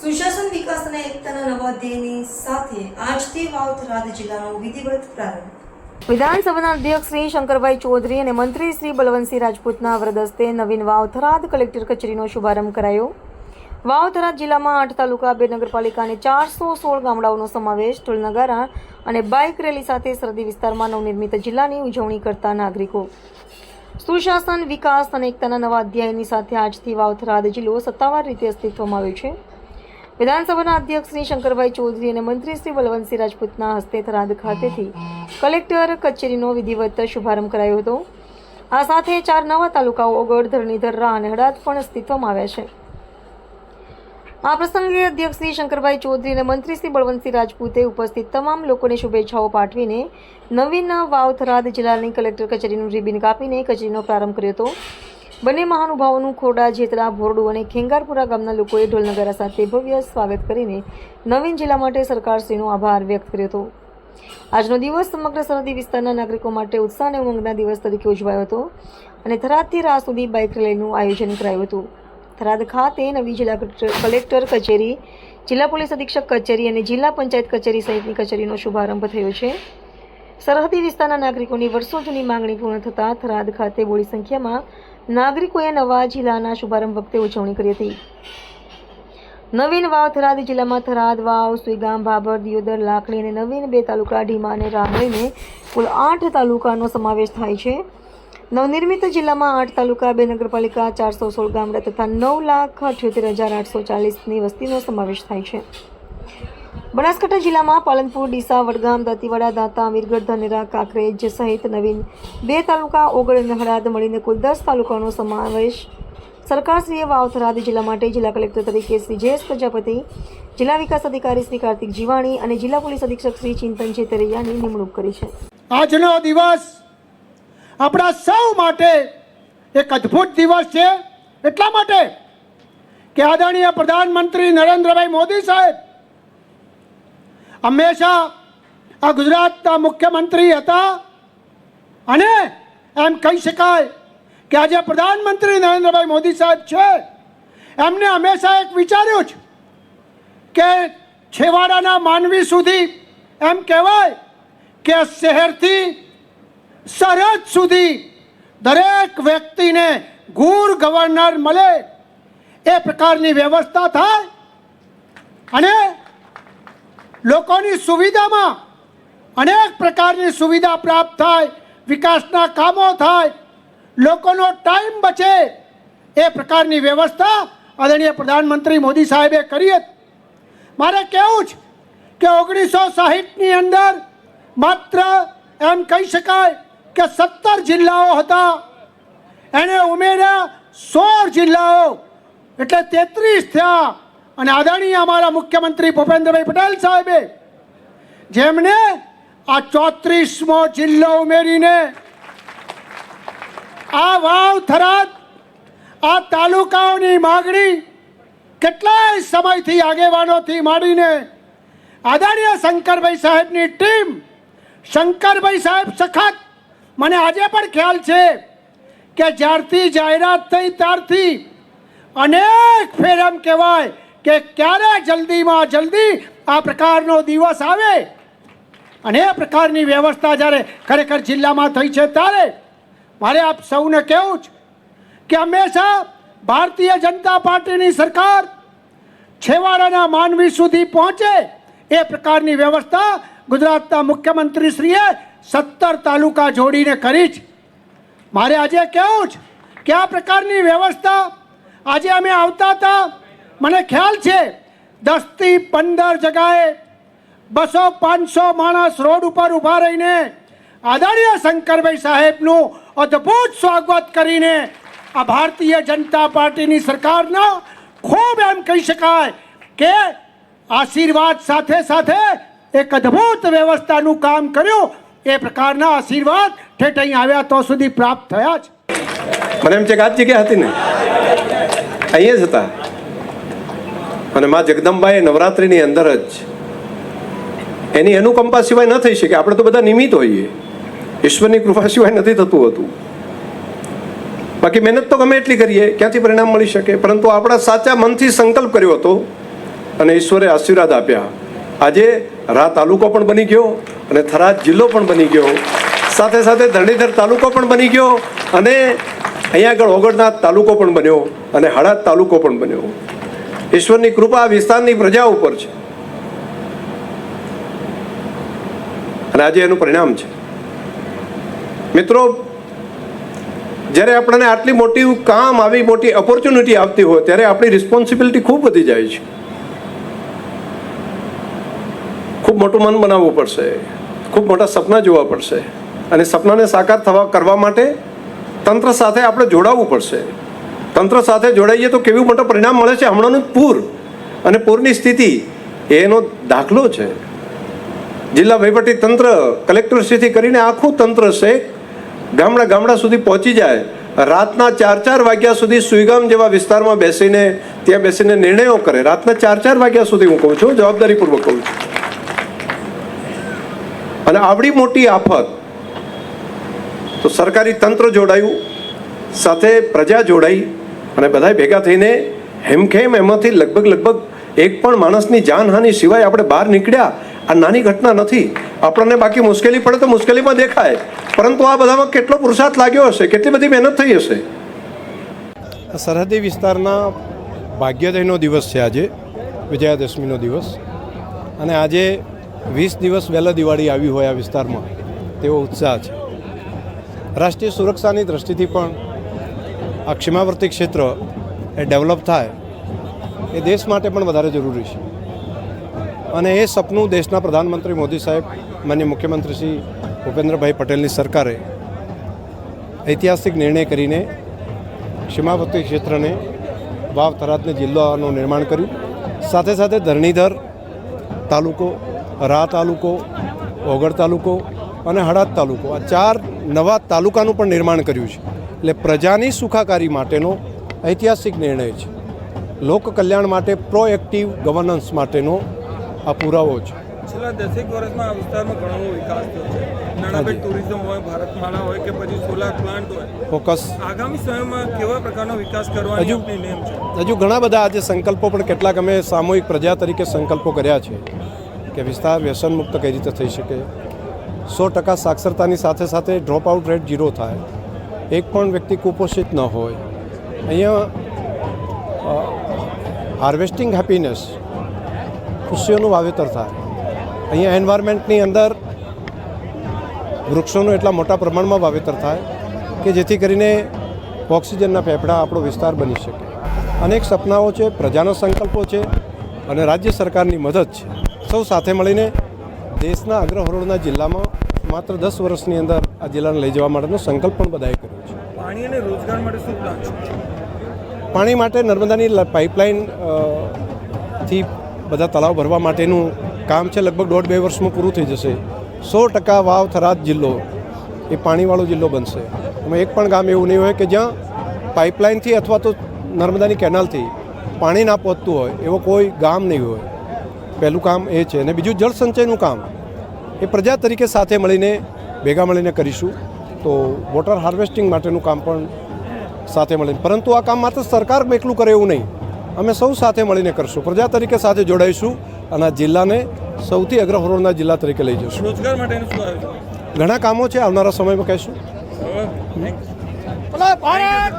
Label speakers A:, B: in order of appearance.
A: સુશાસન વિકાસ એકતાના નવા ધ્યેયની સાથે આજથી વાવ થરાદ જિલ્લાનો વિધિવત પ્રારંભ. વિધાનસભાના અધ્યક્ષ શ્રી શંકરભાઈ ચૌધરી અને મંત્રી શ્રી બલવંતસિંહ રાજપૂતના વરદસ્તે નવીન વાવ થરાદ કલેક્ટર કચેરીનો શુભારંભ કરાયો. વાવ થરાદ જિલ્લામાં આઠ તાલુકા, બે નગરપાલિકા ચારસો સોળ ગામડાઓનો સમાવેશ ટોલનગારા અને બાઇક રેલી સાથે સરહદી વિસ્તારમાં નવનિર્મિત જિલ્લાની ઉજવણી કરતા નાગરિકો. સુશાસન, વિકાસ અને એકતાના નવા અધ્યાયની સાથે આજથી વાવ થરાદ જિલ્લો સત્તાવાર રીતે અસ્તિત્વમાં આવ્યો છે. વિધાનસભાના અધ્યક્ષ શ્રી શંકરભાઈ ચૌધરી અને મંત્રી શ્રી બલવંતસિંહ રાજપૂતના હસ્તે થરાદ ખાતેથી કલેક્ટર કચેરીનો વિધિવત શુભારંભ કરાયો હતો. આ સાથે ચાર નવા તાલુકાઓ ઓગળ, ધરણીધર રા અને હડાદ પણ અસ્તિત્વમાં આવ્યા છે. આ પ્રસંગે અધ્યક્ષ શ્રી શંકરભાઈ ચૌધરી અને મંત્રી શ્રી બળવંતસિંહ રાજપૂતે ઉપસ્થિત તમામ લોકોને શુભેચ્છાઓ પાઠવીને નવીન વાવ થરાદ જિલ્લાની કલેક્ટર કચેરીનું રિબિન કાપીને કચેરીનો પ્રારંભ કર્યો હતો. બંને મહાનુભાવોનું ખોડા જેતરા ભોરડુ અને ખેંગારપુરા ગામના લોકોએ ઢોલનગારા સાથે ભવ્ય સ્વાગત કરીને નવીન જિલ્લા માટે સરકારશ્રીનો આભાર વ્યક્ત કર્યો હતો. આજનો દિવસ સમગ્ર સરહદી વિસ્તારના નાગરિકો માટે ઉત્સાહ અને ઉમંગના દિવસ તરીકે ઉજવાયો હતો અને થરાદથી રાહ સુધી બાઇક રેલીનું આયોજન કરાયું હતું. થરાદ ખાતે નવી જિલ્લા કલેક્ટર કચેરી, જિલ્લા પોલીસ અધિક્ષક કચેરી અને જિલ્લા પંચાયત કચેરી સહિતની કચેરીનો શુભારંભ થયો છે. સરહદી વિસ્તારના નાગરિકોની વર્ષો જૂની માંગણી પૂર્ણ થતાં થરાદ ખાતે બોડી સંખ્યામાં નાગરિકોએ નવા જિલ્લાના શુભારંભ વખતે ઉજવણી કરી હતી. નવીન વાવ થરાદ જિલ્લામાં થરાદ વાવ, સુઈગામ, ભાભર, દિયોદર લાકડી અને નવીન બે તાલુકા ઢીમા અને રામ કુલ આઠ તાલુકાનો સમાવેશ થાય છે. નવનિર્મિત જિલ્લામાં આઠ તાલુકા, બે નગરપાલિકા, ચારસો સોળ ગામડા તથા નવ લાખ અઠ્યોતેર હજાર આઠસો ચાલીસની વસ્તીનો સમાવેશ થાય છે. બનાસકાંઠા જિલ્લામાં પાલનપુર, ડીસા, વડગામ, દાંતીવાડા, દાંતા અમીરગઢ ધાનેરા, કાંકરેજ સહિત નવીન બે તાલુકા, ઓગળ અને હળાદ મળીને કુલ દસ તાલુકાનો સમાવેશ સરકારશ્રીએ વાવ થરાદ જિલ્લા માટે જિલ્લા કલેક્ટર તરીકે શ્રી જયેશ પ્રજાપતિ, જિલ્લા વિકાસ અધિકારી શ્રી કાર્તિક જીવાણી અને જિલ્લા પોલીસ અધિક્ષક શ્રી ચિંતન જેતરૈયાની નિમણૂક કરી છે.
B: આજનો દિવસ આપણા સૌ માટે એક અદ્ભુત દિવસ છે. એટલા માટે કે આદરણીય પ્રધાનમંત્રી નરેન્દ્રભાઈ મોદી સાહેબ હંમેશા આ ગુજરાતના મુખ્યમંત્રી હતા. અને એમ કહી શકાય કે આજે પ્રધાનમંત્રી નરેન્દ્રભાઈ મોદી સાહેબ છે. એમને હંમેશા એક વિચાર્યું છે કે છેવાડાના માનવી સુધી એમ કહેવાય કે શહેરથી સરહદ સુધી દરેક વ્યક્તિને ગુર ગવર્નર મળે એ પ્રકારની વ્યવસ્થા થાય અને લોકોની સુવિધામાં અનેક પ્રકારની સુવિધા પ્રાપ્ત થાય, વિકાસના કામો થાય, લોકોનો ટાઈમ બચે એ પ્રકારની વ્યવસ્થા આદરણીય પ્રધાનમંત્રી મોદી સાહેબે કરી હતી. મારે કહેવું છે કે ઓગણીસો સાહીઠની અંદર માત્ર એમ કહી શકાય કે સત્તર જિલ્લાઓ હતા. એને ઉમેર્યા સોળ જિલ્લાઓ. એટલે તેત્રીસ થયા. અને આદરણીય અમારા મુખ્યમંત્રી ભૂપેન્દ્રભાઈ પટેલ સાહેબે, જેમને આ ચોત્રીસમો જિલ્લો ઉમેરીને આ વાવ થરાદ, આ તાલુકાઓની માગણી કેટલાય સમયથી આગેવાનોથી માંડીને આદરણીય શંકરભાઈ સાહેબની ટીમ, શંકરભાઈ સાહેબ સખત મને આજે પણ ખ્યાલ છે કે જ્યારથી જાહેરાત થઈ ત્યારથી અનેક ફેર એમ કહેવાય કે ક્યારે જલ્દીમાં જલ્દી આ પ્રકારનો દિવસ આવે અને એ પ્રકારની વ્યવસ્થા જ્યારે ખરેખર જિલ્લામાં થઈ છે ત્યારે મારે આપ સૌને કહેવું છે કે હંમેશા ભારતીય જનતા પાર્ટીની સરકાર છેવાડાના માનવી સુધી પહોંચે એ પ્રકારની વ્યવસ્થા ગુજરાતના મુખ્યમંત્રીશ્રીએ સત્તર તાલુકા જોડીને કરી જ. મારે આજે કહેવું છે કે આ પ્રકારની વ્યવસ્થા આજે અમે આવતા હતા. મને ખ્યાલ છે દસથી પંદર જગાએ બસો પાંચસો માણસ રોડ ઉપર ઊભા રહીને આદરણીય શંકરભાઈ સાહેબનું અદ્ભુત સ્વાગત કરીને આ ભારતીય જનતા પાર્ટીની સરકારના ખૂબ એમ કહી શકાય કે આશીર્વાદ સાથે સાથે એક અદ્ભુત વ્યવસ્થાનું કામ કર્યું. એ પ્રકારના આશીર્વાદ ઠેઠ અહીં આવ્યા તો સુધી પ્રાપ્ત થયા છે
C: મને એમ છે કે આ જગ્યા હતી ને? અહીંયા જ હતા. અને મા જગદંબાએ નવરાત્રિની અંદર જ એની અનુકંપા સિવાય ન થઈ શકે. આપણે તો બધા નિમિત્ત હોઈએ. ઈશ્વરની કૃપા સિવાય નથી થતું હતું. બાકી મહેનત તો ગમે એટલી કરીએ, ક્યાંથી પરિણામ મળી શકે? પરંતુ આપણા સાચા મનથી સંકલ્પ કર્યો હતો અને ઈશ્વરે આશીર્વાદ આપ્યા. આજે રા તાલુકો પણ બની ગયો. અને થરાદ જિલ્લો પણ બની ગયો. સાથે સાથે ધરણીધર તાલુકો પણ બની ગયો અને અહીંયા આગળ ઓગળનાથ તાલુકો પણ બન્યો અને હળાદ તાલુકો પણ બન્યો. ઈશ્વરની કૃપા વિસ્તારની પ્રજા ઉપર છે. અને આજે એનું પરિણામ છે. મિત્રો, જ્યારે આપણને આટલી મોટી કામ, આવી મોટી ઓપોર્ચ્યુનિટી આવતી હોય, ત્યારે આપણી રિસ્પોન્સિબિલિટી ખૂબ વધી જાય છે. ખૂબ મોટું મન બનાવવું પડશે. ખૂબ મોટા સપના જોવા પડશે. અને સપનાને સાકાર થવા, કરવા માટે તંત્ર સાથે આપણે જોડાવવું પડશે. તંત્ર સાથે જોડાઈએ તો કેવું મોટું પરિણામ મળે છે હમણાંનું પૂર. અને પૂરની સ્થિતિ એનો દાખલો છે. જિલ્લા વહીવટી તંત્ર કલેક્ટરશ્રીથી કરીને આખું તંત્ર છે ગામડા ગામડા સુધી પહોંચી જાય. રાતના ચાર ચાર વાગ્યા સુધી સુઈગામ જેવા વિસ્તારમાં બેસીને, ત્યાં બેસીને નિર્ણયો કરે. રાતના ચાર ચાર વાગ્યા સુધી હું કહું છું, જવાબદારીપૂર્વક કહું છું. અને આવડી મોટી આફત. તો સરકારી તંત્ર જોડાયું, સાથે પ્રજા જોડાઈ અને બધા ભેગા થઈને હેમખેમ એમાંથી લગભગ લગભગ એક પણ માણસની જાનહાનિ સિવાય આપણે બહાર નીકળ્યા, આ નાની ઘટના નથી. આપણને બાકી મુશ્કેલી પડે તો મુશ્કેલીમાં દેખાય. પરંતુ આ બધામાં કેટલો પુરુષાર્થ લાગ્યો હશે? કેટલી બધી મહેનત થઈ હશે?
D: સરહદી વિસ્તારના ભાગ્યોદયનો દિવસ છે આજે, વિજયાદશમીનો દિવસ. અને આજે વીસ દિવસ વહેલા દિવાળી આવી હોય આ વિસ્તારમાં, તેવો ઉત્સાહ છે. રાષ્ટ્રીય સુરક્ષાની દ્રષ્ટિથી પણ આ ક્ષીમાવર્તી ક્ષેત્ર એ ડેવલપ થાય, એ દેશ માટે પણ વધારે જરૂરી છે. અને એ સપનું દેશના પ્રધાનમંત્રી મોદી સાહેબ, માન્ય મુખ્યમંત્રી શ્રી ભૂપેન્દ્રભાઈ પટેલની સરકારે ઐતિહાસિક નિર્ણય કરીને સીમાવર્તી ક્ષેત્રને વાવ થરાદને જિલ્લાનું નિર્માણ કર્યું. સાથે સાથે ધરણીધર તાલુકો રા તાલુકો ઓગળ તાલુકો અને હળાદ તાલુકો આ ચાર નવા તાલુકાનું પણ નિર્માણ કર્યું છે. એટલે પ્રજાની સુખાકારી માટેનો ઐતિહાસિક નિર્ણય છે. લોક કલ્યાણ માટે પ્રોએક્ટિવ ગવર્નન્સ માટેનો આ પુરાવો છે.
E: છેલ્લા દસેક વર્ષમાં આ વિસ્તારમાં ઘણો વિકાસ થયો છે. ટુરિઝમ હોય ભારતમાળા હોય કે પછી સોલાર પ્લાન્ટ હોય
D: ફોકસ.
E: આગામી સમયમાં કેવા પ્રકારનો વિકાસ કરવા
D: હજુ- હજુ ઘણા બધા આજે સંકલ્પો પણ કેટલાક અમે સામૂહિક પ્રજા તરીકે સંકલ્પો કર્યા છે. કે વિસ્તાર વ્યસન મુક્ત કઈ રીતે થઈ શકે? સો ટકા સાક્ષરતાની સાથે સાથે ડ્રોપ આઉટ રેટ ઝીરો થાય. એક પણ વ્યક્તિ કુપોષિત ન હોય. અહીંયા હાર્વેસ્ટિંગ હેપીનેસ ખુશીઓનું વાવેતર થાય. અહીંયા એન્વાયરમેન્ટની અંદર વૃક્ષોનું એટલા મોટા પ્રમાણમાં વાવેતર થાય કે જેથી કરીને ઓક્સિજનના ફેફડા આપણો વિસ્તાર બની શકે. અનેક સપનાઓ છે, પ્રજાના સંકલ્પો છે અને રાજ્ય સરકારની મદદ છે. સૌ સાથે મળીને દેશના અગ્રહરોળના જિલ્લામાં માત્ર દસ વર્ષની અંદર આ જિલ્લાને લઈ જવા માટેનો સંકલ્પ પણ બધાએ કર્યો છે.
E: પાણી અને રોજગાર માટે શું પ્લાન છે?
D: પાણી માટે નર્મદાની પાઇપલાઇનથી બધા તળાવ ભરવા માટેનું કામ છે. લગભગ દોઢ બે વર્ષમાં પૂરું થઈ જશે. સો ટકા વાવ થરાદ જિલ્લો એ પાણીવાળો જિલ્લો બનશે. એમાં એક પણ ગામ એવું નહીં હોય કે જ્યાં પાઇપલાઇનથી અથવા તો નર્મદાની કેનાલથી પાણી ના પહોંચતું હોય એવો કોઈ ગામ નહીં હોય. પહેલું કામ એ છે અને બીજું જળ સંચયનું કામ. એ પ્રજા તરીકે સાથે મળીને ભેગા મળીને કરીશું. તો વોટર હાર્વેસ્ટિંગ માટેનું કામ પણ સાથે મળીને. પરંતુ આ કામ માત્ર સરકાર એકલું કરે એવું નહીં. અમે સૌ સાથે મળીને કરશું. પ્રજા તરીકે સાથે જોડાઈશું અને આ જિલ્લાને સૌથી અગ્રહરોળના જિલ્લા તરીકે લઈ જશું.
E: રોજગાર માટેનું શું
D: ઘણા કામો છે આવનારા સમયમાં કહીશું.
B: ભારત